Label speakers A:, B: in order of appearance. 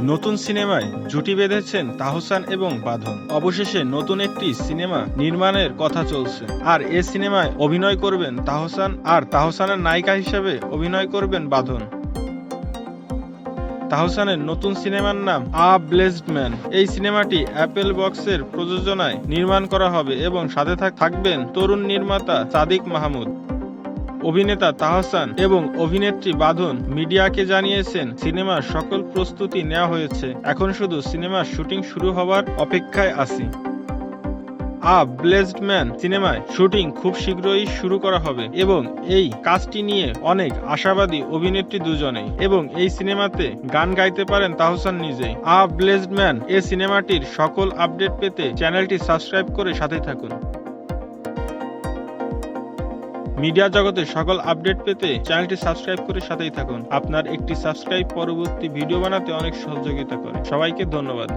A: নতুন সিনেমায় জুটি বেঁধেছেন তাহসান এবং বাঁধন। অবশেষে নতুন একটি সিনেমা নির্মাণের কথা চলছে। আর এ সিনেমায় অভিনয় করবেন তাহসান, আর তাহসানের নায়িকা হিসেবে অভিনয় করবেন বাঁধন। তাহসানের নতুন সিনেমার নাম আ ব্লেসড ম্যান। এই সিনেমাটি অ্যাপেল বক্সের প্রযোজনায় নির্মাণ করা হবে এবং সাথে থাকবেন তরুণ নির্মাতা সাদিক মাহমুদ। অভিনেতা তাহসান এবং অভিনেত্রী বাঁধন মিডিয়াকে জানিয়েছেন, সিনেমার সকল প্রস্তুতি নেওয়া হয়েছে। এখন শুধু সিনেমার শুটিং শুরু হওয়ার অপেক্ষায় আছি। আ ব্লেসড ম্যান সিনেমায় শুটিং খুব শীঘ্রই শুরু করা হবে এবং এই কাজটি নিয়ে অনেক আশাবাদী অভিনেত্রী দুজনেই এবং এই সিনেমাতে গান গাইতে পারেন তাহসান নিজেই। আ ব্লেসড ম্যান এ সিনেমাটির সকল আপডেট পেতে চ্যানেলটি সাবস্ক্রাইব করে সাথে থাকুন। মিডিয়া জগতে সকল আপডেট পেতে চ্যানেলটি সাবস্ক্রাইব করে সাথেই থাকুন। আপনার একটি সাবস্ক্রাইব পরবর্তী ভিডিও বানাতে অনেক সহযোগিতা করে। সবাইকে ধন্যবাদ।